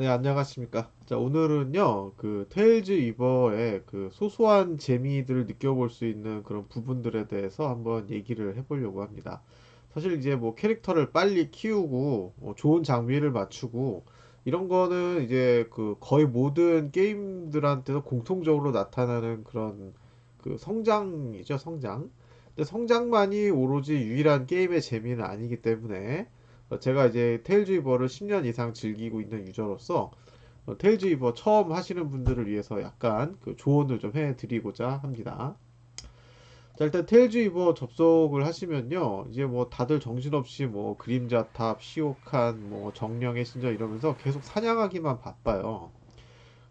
네, 안녕하십니까. 자, 오늘은요, 그, 테일즈 이버의 그 소소한 재미들을 느껴볼 수 있는 그런 부분들에 대해서 한번 얘기를 해보려고 합니다. 사실 이제 뭐 캐릭터를 빨리 키우고, 뭐 좋은 장비를 맞추고, 이런 거는 이제 그 거의 모든 게임들한테도 공통적으로 나타나는 그런 그 성장이죠, 성장. 근데 성장만이 오로지 유일한 게임의 재미는 아니기 때문에, 어, 제가 이제 테일즈 이버를 10년 이상 즐기고 있는 유저로서 어, 테일즈 이버 처음 하시는 분들을 위해서 약간 그 조언을 좀 해드리고자 합니다. 자, 일단 테일즈 이버 접속을 하시면요. 이제 뭐 다들 정신없이 뭐 그림자 탑, 시오칸, 뭐 정령의 신전 이러면서 계속 사냥하기만 바빠요.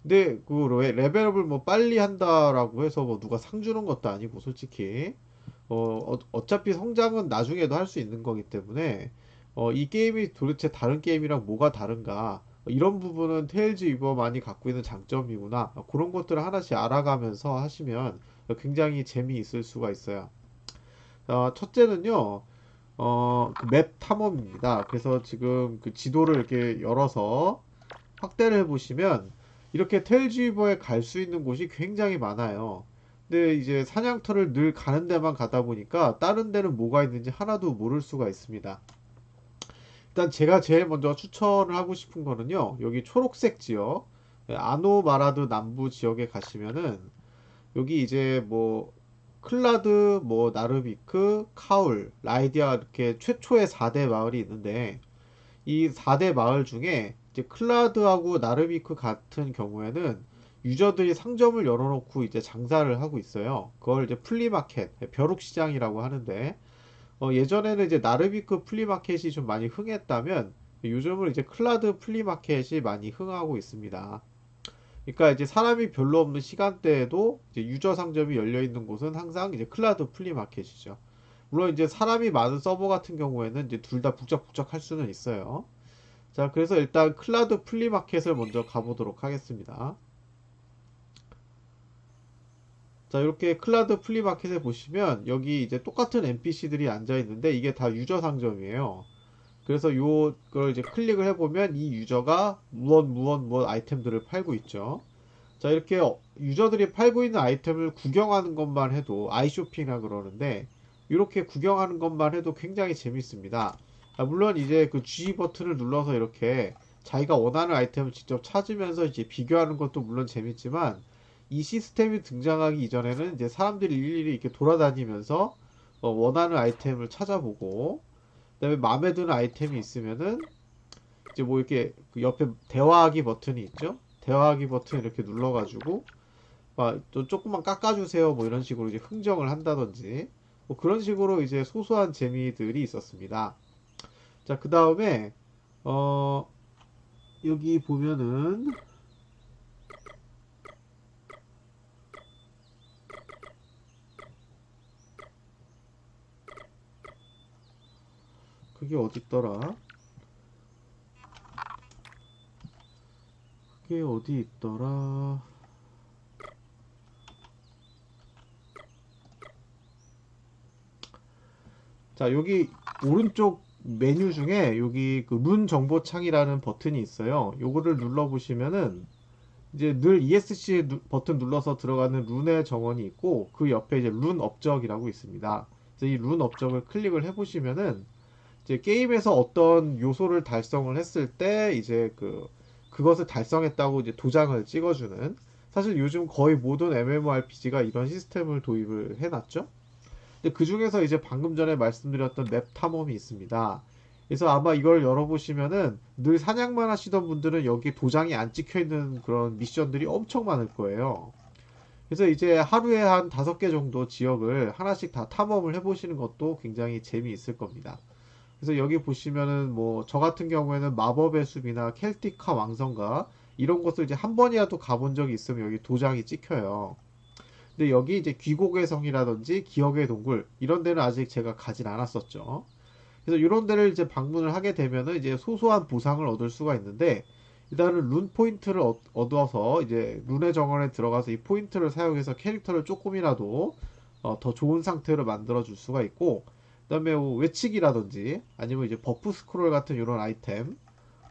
근데 그 레- 레벨업을 뭐 빨리 한다라고 해서 뭐 누가 상 주는 것도 아니고 솔직히 어, 어, 어차피 성장은 나중에도 할 수 있는 거기 때문에 어, 이 게임이 도대체 다른 게임이랑 뭐가 다른가? 이런 부분은 테일즈 이버만이 갖고 있는 장점이구나. 그런 것들을 하나씩 알아가면서 하시면 굉장히 재미있을 수가 있어요. 어, 첫째는요, 어, 그 맵 탐험입니다. 그래서 지금 그 지도를 이렇게 열어서 확대를 해보시면 이렇게 테일즈 이버에 갈 수 있는 곳이 굉장히 많아요. 근데 이제 사냥터를 늘 가는 데만 가다 보니까 다른 데는 뭐가 있는지 하나도 모를 수가 있습니다. 일단 제가 제일 먼저 추천을 하고 싶은 거는요. 여기 초록색 지역, 예, 아노마라드 남부 지역에 가시면은 여기 이제 뭐 클라드, 뭐 나르비크, 카울, 라이디아 이렇게 최초의 4대 마을이 있는데 이 4대 마을 중에 이제 클라드하고 나르비크 같은 경우에는 유저들이 상점을 열어놓고 이제 장사를 하고 있어요. 그걸 이제 플리마켓, 벼룩시장이라고 하는데 어, 예전에는 이제 나르비크 플리마켓이 좀 많이 흥했다면 요즘은 이제 클라드 플리마켓이 많이 흥하고 있습니다. 그러니까 이제 사람이 별로 없는 시간대에도 유저 상점이 열려 있는 곳은 항상 이제 클라드 플리마켓이죠. 물론 이제 사람이 많은 서버 같은 경우에는 이제 둘 다 북적북적 할 수는 있어요. 자, 그래서 일단 클라드 플리마켓을 먼저 가보도록 하겠습니다. 자, 이렇게 클라드 플리마켓에 보시면 여기 이제 똑같은 NPC들이 앉아 있는데 이게 다 유저 상점이에요. 그래서 요걸 이제 클릭을 해보면 이 유저가 무언 무언 무언 아이템들을 팔고 있죠. 자, 이렇게 어- 유저들이 팔고 있는 아이템을 구경하는 것만 해도 아이쇼핑이라 그러는데 이렇게 구경하는 것만 해도 굉장히 재밌습니다. 아, 물론 이제 그 G 버튼을 눌러서 이렇게 자기가 원하는 아이템을 직접 찾으면서 이제 비교하는 것도 물론 재밌지만 이 시스템이 등장하기 이전에는 이제 사람들이 일일이 이렇게 돌아다니면서 어, 원하는 아이템을 찾아보고 그다음에 마음에 드는 아이템이 있으면은 이제 뭐 이렇게 그 옆에 대화하기 버튼이 있죠. 대화하기 버튼 이렇게 눌러가지고 막좀 조금만 깎아주세요 뭐 이런 식으로 이제 흥정을 한다든지 뭐 그런 식으로 이제 소소한 재미들이 있었습니다. 자, 그 다음에 어 여기 보면은 그게 어디 있더라? 그게 어디 있더라? 자, 여기 오른쪽 메뉴 중에 여기 그 룬 정보 창이라는 버튼이 있어요. 요거를 눌러 보시면은 이제 늘 ESC 누- 버튼 눌러서 들어가는 룬의 정원이 있고 그 옆에 이제 룬 업적이라고 있습니다. 그래서 이 룬 업적을 클릭을 해 보시면은 이제 게임에서 어떤 요소를 달성을 했을 때 이제 그 그것을 달성했다고 이제 도장을 찍어주는 사실 요즘 거의 모든 MMORPG가 이런 시스템을 도입을 해놨죠. 근데 그 중에서 이제 방금 전에 말씀드렸던 맵 탐험이 있습니다. 그래서 아마 이걸 열어보시면은 늘 사냥만 하시던 분들은 여기 도장이 안 찍혀 있는 그런 미션들이 엄청 많을 거예요. 그래서 이제 하루에 한 다섯 개 정도 지역을 하나씩 다 탐험을 해보시는 것도 굉장히 재미있을 겁니다. 그래서 여기 보시면은 뭐 저 같은 경우에는 마법의 숲이나 켈티카 왕성가 이런 곳을 이제 한 번이라도 가본 적이 있으면 여기 도장이 찍혀요. 근데 여기 이제 귀곡의 성이라든지 기억의 동굴 이런 데는 아직 제가 가진 않았었죠. 그래서 이런 데를 이제 방문을 하게 되면은 이제 소소한 보상을 얻을 수가 있는데 일단은 룬 포인트를 얻- 얻어서 이제 룬의 정원에 들어가서 이 포인트를 사용해서 캐릭터를 조금이라도 어, 더 좋은 상태로 만들어 줄 수가 있고 그다음에 뭐 외치기라든지 아니면 이제 버프 스크롤 같은 이런 아이템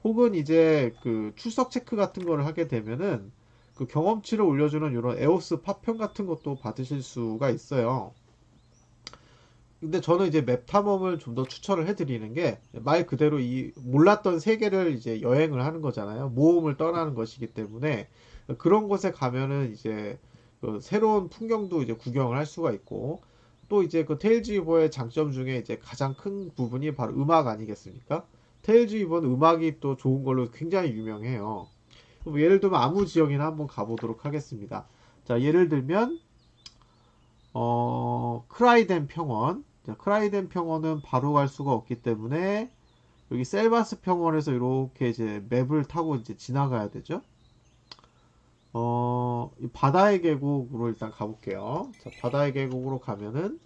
혹은 이제 그 출석 체크 같은 거를 하게 되면은 그 경험치를 올려주는 이런 에오스 파편 같은 것도 받으실 수가 있어요. 근데 저는 이제 맵 탐험을 좀 더 추천을 해드리는 게 말 그대로 이 몰랐던 세계를 이제 여행을 하는 거잖아요. 모험을 떠나는 것이기 때문에 그런 곳에 가면은 이제 그 새로운 풍경도 이제 구경을 할 수가 있고 또 이제 그 테일즈 이버의 장점 중에 이제 가장 큰 부분이 바로 음악 아니겠습니까? 테일즈 이버는 음악이 또 좋은 걸로 굉장히 유명해요. 뭐 예를 들면 아무 지역이나 한번 가보도록 하겠습니다. 자, 예를 들면 어, 크라이덴 평원. 자, 크라이덴 평원은 바로 갈 수가 없기 때문에 여기 셀바스 평원에서 이렇게 이제 맵을 타고 이제 지나가야 되죠. 어, 이 바다의 계곡으로 일단 가볼게요. 자, 바다의 계곡으로 가면은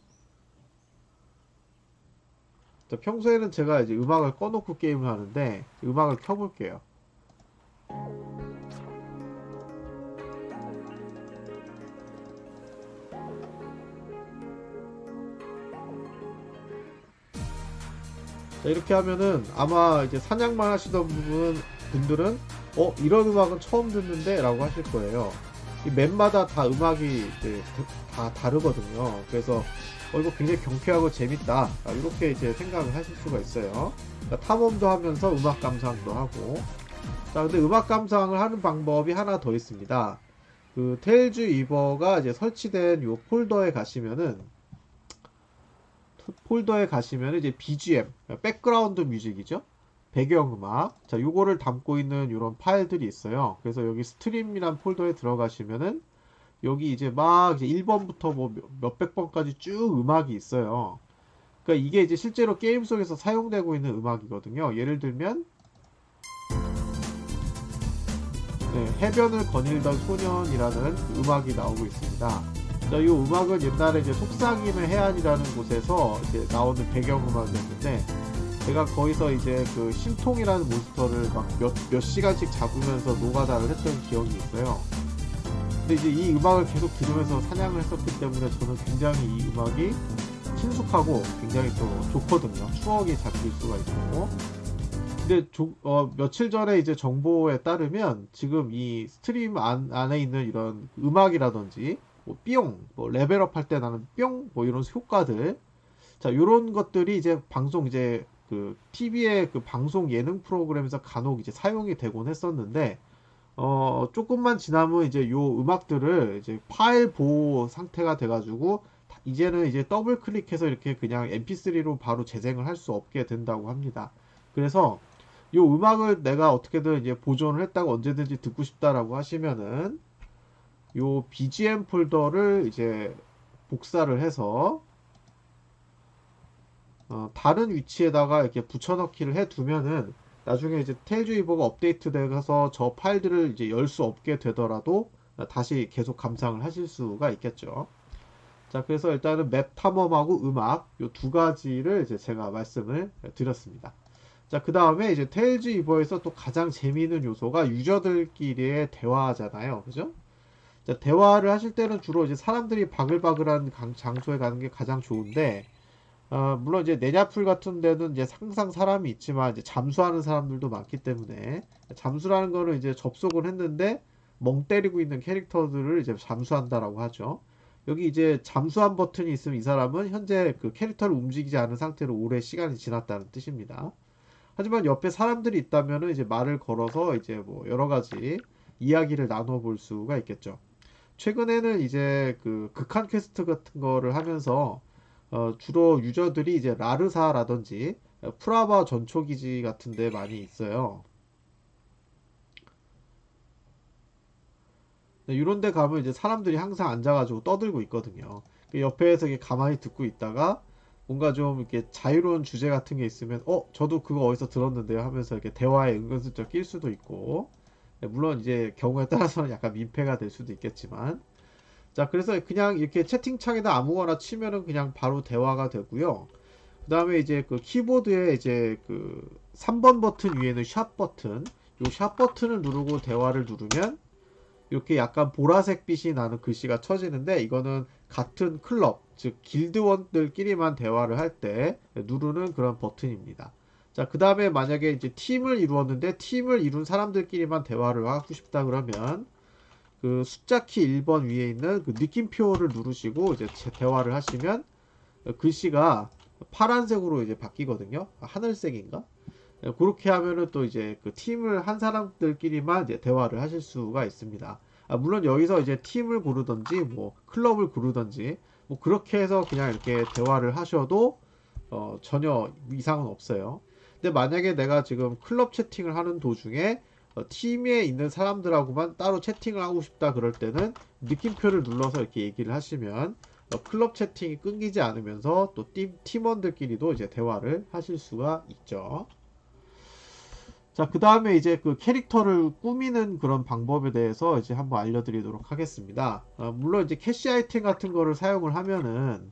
자, 평소에는 제가 이제 음악을 꺼놓고 게임을 하는데 음악을 켜볼게요. 자, 이렇게 하면은 아마 이제 사냥만 하시던 분들은 어, 이런 음악은 처음 듣는데 라고 하실 거예요. 이 맵마다 다 음악이 이제 다 다르거든요. 그래서 어, 이거 굉장히 경쾌하고 재밌다. 아, 이렇게 이제 생각을 하실 수가 있어요. 그러니까 탐험도 하면서 음악 감상도 하고. 자, 근데 음악 감상을 하는 방법이 하나 더 있습니다. 그 테일즈 이버가 이제 설치된 요 폴더에 가시면은 폴더에 가시면 이제 BGM, 백그라운드 뮤직이죠. 배경음악. 자, 요거를 담고 있는 이런 파일들이 있어요. 그래서 여기 스트림이란 폴더에 들어가시면은 여기 이제 막 이제 1번부터 뭐 몇백 번까지 쭉 음악이 있어요. 그러니까 이게 이제 실제로 게임 속에서 사용되고 있는 음악이거든요. 예를 들면 네, 해변을 거닐던 소년이라는 그 음악이 나오고 있습니다. 자, 이 음악은 옛날에 이제 속삭임의 해안이라는 곳에서 이제 나오는 배경음악이었는데, 제가 거기서 이제 그 심통이라는 몬스터를 막 몇, 몇 시간씩 잡으면서 노가다를 했던 기억이 있어요. 근데 이제 이 음악을 계속 들으면서 사냥을 했었기 때문에 저는 굉장히 이 음악이 친숙하고 굉장히 또 좋거든요. 추억이 잡힐 수가 있고. 근데 조, 어, 며칠 전에 이제 정보에 따르면 지금 이 스트림 안, 안에 있는 이런 음악이라든지 뭐 뿅, 뭐 레벨업 할 때 나는 뿅, 뭐 이런 효과들. 자, 요런 것들이 이제 방송 이제 그 TV의 그 방송 예능 프로그램에서 간혹 이제 사용이 되곤 했었는데 어, 조금만 지나면 이제 요 음악들을 이제 파일 보호 상태가 돼가지고 이제는 이제 더블 클릭해서 이렇게 그냥 mp3로 바로 재생을 할 수 없게 된다고 합니다. 그래서 요 음악을 내가 어떻게든 이제 보존을 했다가 언제든지 듣고 싶다라고 하시면은 요 BGM 폴더를 이제 복사를 해서 어, 다른 위치에다가 이렇게 붙여넣기를 해 두면은 나중에 이제 테일즈 이버가 업데이트 돼서 저 파일들을 이제 열 수 없게 되더라도 다시 계속 감상을 하실 수가 있겠죠. 자, 그래서 일단은 맵 탐험하고 음악 요두 가지를 이제 제가 말씀을 드렸습니다. 자, 그 다음에 이제 테일즈 이버에서 또 가장 재미있는 요소가 유저들끼리의 대화잖아요. 그죠? 자, 대화를 하실 때는 주로 이제 사람들이 바글바글한 강- 장소에 가는 게 가장 좋은데, 어, 물론 이제 내냐풀 같은 데는 이제 항상 사람이 있지만 이제 잠수하는 사람들도 많기 때문에 잠수라는 거는 이제 접속을 했는데 멍 때리고 있는 캐릭터들을 이제 잠수한다라고 하죠. 여기 이제 잠수한 버튼이 있으면 이 사람은 현재 그 캐릭터를 움직이지 않은 상태로 오래 시간이 지났다는 뜻입니다. 하지만 옆에 사람들이 있다면은 이제 말을 걸어서 이제 뭐 여러 가지 이야기를 나눠 볼 수가 있겠죠. 최근에는 이제 그 극한 퀘스트 같은 거를 하면서 어, 주로 유저들이 이제 라르사라든지 프라바 전초기지 같은 데 많이 있어요. 네, 이런 데 가면 이제 사람들이 항상 앉아가지고 떠들고 있거든요. 그 옆에서 이렇게 가만히 듣고 있다가 뭔가 좀 이렇게 자유로운 주제 같은 게 있으면 어, 저도 그거 어디서 들었는데요 하면서 이렇게 대화에 은근슬쩍 낄 수도 있고 네, 물론 이제 경우에 따라서는 약간 민폐가 될 수도 있겠지만 자, 그래서 그냥 이렇게 채팅창에다 아무거나 치면은 그냥 바로 대화가 되고요. 그 다음에 이제 그 키보드에 이제 그 3번 버튼 위에는 샵 버튼, 요샵 버튼을 누르고 대화를 누르면 이렇게 약간 보라색 빛이 나는 글씨가 쳐지는데 이거는 같은 클럽, 즉 길드원들끼리만 대화를 할 때 누르는 그런 버튼입니다. 자, 그 다음에 만약에 이제 팀을 이루었는데 팀을 이룬 사람들끼리만 대화를 하고 싶다 그러면 그 숫자 키 1번 위에 있는 그 느낌표를 누르시고 이제 제- 대화를 하시면 글씨가 파란색으로 이제 바뀌거든요. 아, 하늘색인가? 예, 그렇게 하면은 또 이제 그 팀을 한 사람들끼리만 이제 대화를 하실 수가 있습니다. 아, 물론 여기서 이제 팀을 고르든지 뭐 클럽을 고르든지 뭐 그렇게 해서 그냥 이렇게 대화를 하셔도 어, 전혀 이상은 없어요. 근데 만약에 내가 지금 클럽 채팅을 하는 도중에 어, 팀에 있는 사람들하고만 따로 채팅을 하고 싶다 그럴 때는 느낌표를 눌러서 이렇게 얘기를 하시면 어, 클럽 채팅이 끊기지 않으면서 또 팀, 팀원들끼리도 이제 대화를 하실 수가 있죠. 자, 그 다음에 이제 그 캐릭터를 꾸미는 그런 방법에 대해서 이제 한번 알려드리도록 하겠습니다. 어, 물론 이제 캐시 아이템 같은 거를 사용을 하면은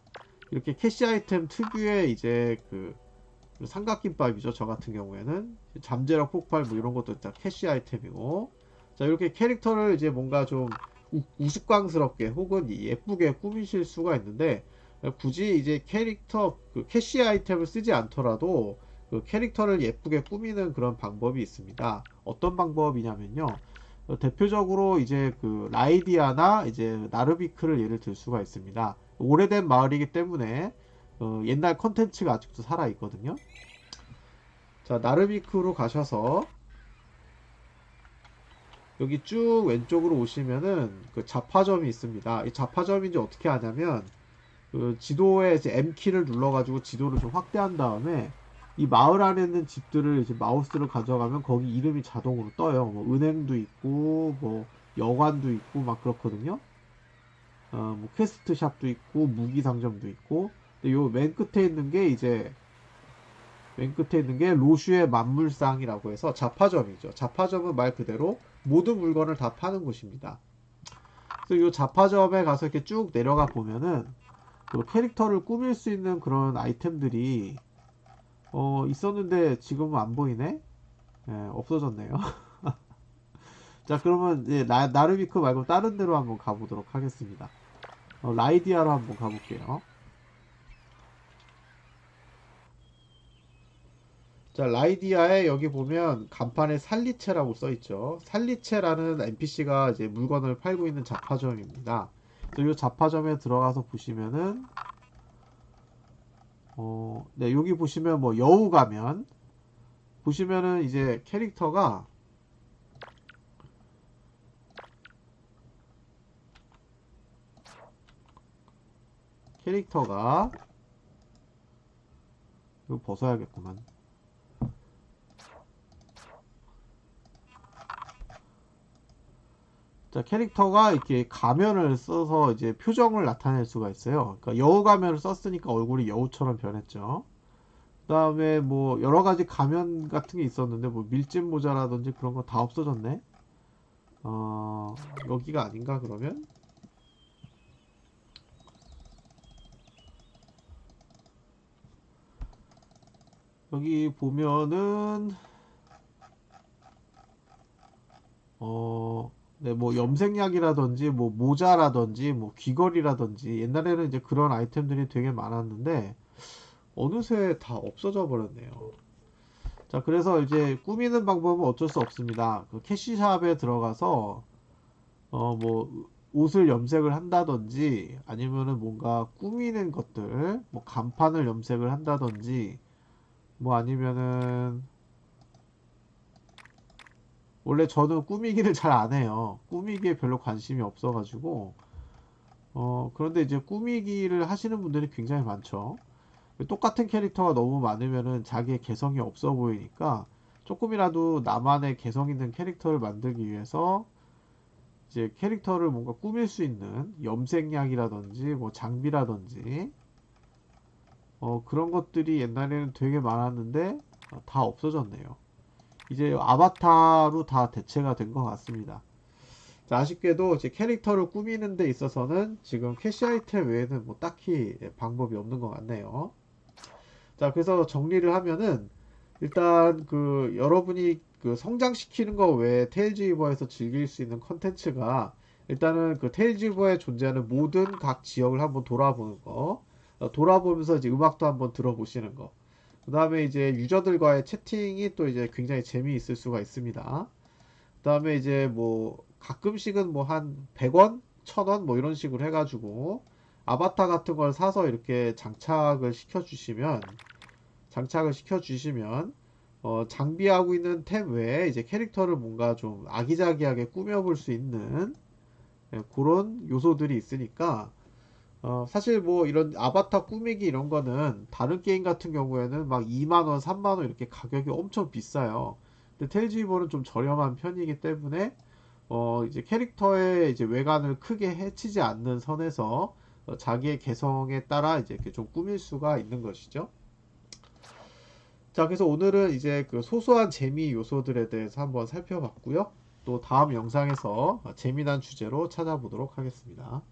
이렇게 캐시 아이템 특유의 이제 그 삼각김밥이죠. 저 같은 경우에는 잠재력 폭발 뭐 이런 것도 다 캐시 아이템이고 자 이렇게 캐릭터를 이제 뭔가 좀 우, 우스꽝스럽게 혹은 예쁘게 꾸미실 수가 있는데 굳이 이제 캐릭터 그 캐시 아이템을 쓰지 않더라도 그 캐릭터를 예쁘게 꾸미는 그런 방법이 있습니다. 어떤 방법이냐면요. 어, 대표적으로 이제 그 라이디아나 이제 나르비크를 예를 들 수가 있습니다. 오래된 마을이기 때문에 어, 옛날 컨텐츠가 아직도 살아 있거든요. 자, 나르비크로 가셔서 여기 쭉 왼쪽으로 오시면은 그 자파점이 있습니다. 이 자파점이 이제 어떻게 하냐면 그 지도에 이제 M키를 눌러가지고 지도를 좀 확대한 다음에 이 마을 안에 있는 집들을 이제 마우스를 가져가면 거기 이름이 자동으로 떠요. 뭐 은행도 있고 뭐 여관도 있고 막 그렇거든요. 어, 뭐 퀘스트 샵도 있고 무기 상점도 있고 근데 요 맨 끝에 있는 게 이제 맨 끝에 있는 게 로슈의 만물상이라고 해서 자파점이죠. 자파점은 말 그대로 모든 물건을 다 파는 곳입니다. 그래서 이 자파점에 가서 이렇게 쭉 내려가 보면은 그 캐릭터를 꾸밀 수 있는 그런 아이템들이 어, 있었는데 지금은 안 보이네? 예, 없어졌네요. 자, 그러면 이제 나, 나르비크 말고 다른 데로 한번 가보도록 하겠습니다. 어, 라이디아로 한번 가볼게요. 자, 라이디아에 여기 보면 간판에 살리체라고 써 있죠. 살리체라는 NPC가 이제 물건을 팔고 있는 잡화점입니다. 그래서 이 잡화점에 들어가서 보시면은 어, 네, 여기 보시면 뭐 여우 가면 보시면은 이제 캐릭터가 캐릭터가 이거 벗어야겠구만. 자, 캐릭터가 이렇게 가면을 써서 이제 표정을 나타낼 수가 있어요. 그러니까 여우 가면을 썼으니까 얼굴이 여우처럼 변했죠. 그 다음에 뭐 여러 가지 가면 같은 게 있었는데 뭐 밀짚 모자라든지 그런 거 다 없어졌네. 어, 여기가 아닌가 그러면? 여기 보면은 어, 네, 뭐 염색약이라든지 뭐 모자라든지 뭐 귀걸이라든지 옛날에는 이제 그런 아이템들이 되게 많았는데 어느새 다 없어져 버렸네요. 자, 그래서 이제 꾸미는 방법은 어쩔 수 없습니다. 그 캐시샵에 들어가서 어, 뭐 옷을 염색을 한다든지 아니면은 뭔가 꾸미는 것들, 뭐 간판을 염색을 한다든지 뭐 아니면은 원래 저는 꾸미기를 잘 안 해요. 꾸미기에 별로 관심이 없어가지고 어 그런데 이제 꾸미기를 하시는 분들이 굉장히 많죠. 똑같은 캐릭터가 너무 많으면은 자기의 개성이 없어 보이니까 조금이라도 나만의 개성 있는 캐릭터를 만들기 위해서 이제 캐릭터를 뭔가 꾸밀 수 있는 염색약이라든지 뭐 장비라든지 어 그런 것들이 옛날에는 되게 많았는데 어, 다 없어졌네요. 이제 아바타로 다 대체가 된 것 같습니다. 자, 아쉽게도 이제 캐릭터를 꾸미는 데 있어서는 지금 캐시 아이템 외에는 뭐 딱히 방법이 없는 것 같네요. 자, 그래서 정리를 하면은 일단 그 여러분이 그 성장시키는 거 외에 테일즈 이버에서 즐길 수 있는 컨텐츠가 일단은 그 테일즈 이버에 존재하는 모든 각 지역을 한번 돌아보는 거, 어, 돌아보면서 이제 음악도 한번 들어보시는 거. 그 다음에 이제 유저들과의 채팅이 또 이제 굉장히 재미있을 수가 있습니다. 그 다음에 이제 뭐 가끔씩은 뭐 한 100원, 1000원 뭐 이런 식으로 해가지고 아바타 같은 걸 사서 이렇게 장착을 시켜주시면 장착을 시켜주시면 어, 장비하고 있는 템 외에 이제 캐릭터를 뭔가 좀 아기자기하게 꾸며볼 수 있는 예, 그런 요소들이 있으니까 어, 사실 뭐 이런 아바타 꾸미기 이런 거는 다른 게임 같은 경우에는 막 2만원, 3만원 이렇게 가격이 엄청 비싸요. 근데 텔지이버는 좀 저렴한 편이기 때문에 어, 이제 캐릭터의 이제 외관을 크게 해치지 않는 선에서 어, 자기의 개성에 따라 이제 이렇게 좀 꾸밀 수가 있는 것이죠. 자, 그래서 오늘은 이제 그 소소한 재미 요소들에 대해서 한번 살펴봤고요. 또 다음 영상에서 재미난 주제로 찾아보도록 하겠습니다.